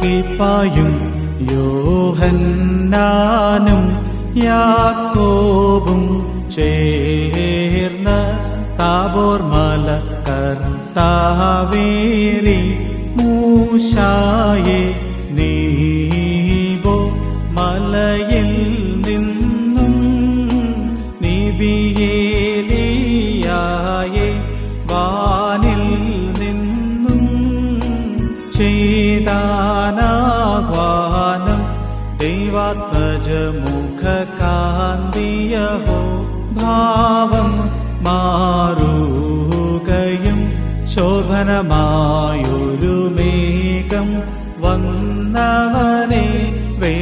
അർക്കിപ്പായും യോഹന്നാനും യാക്കോബും ചേർന്ന താബോർ മല കർത്താവേറി മൂശായെ നീവോ മലയിൽ നിന്നും നിബിയേലിയായെ വാനിൽ ചെയ്താനാഹ്വാനം. ദൈവാത്മജമുഖകാന്തിയഹോ ഭാവം മാറുകയും ശോഭനമായൊരു മേഘം വന്നവനെ വേ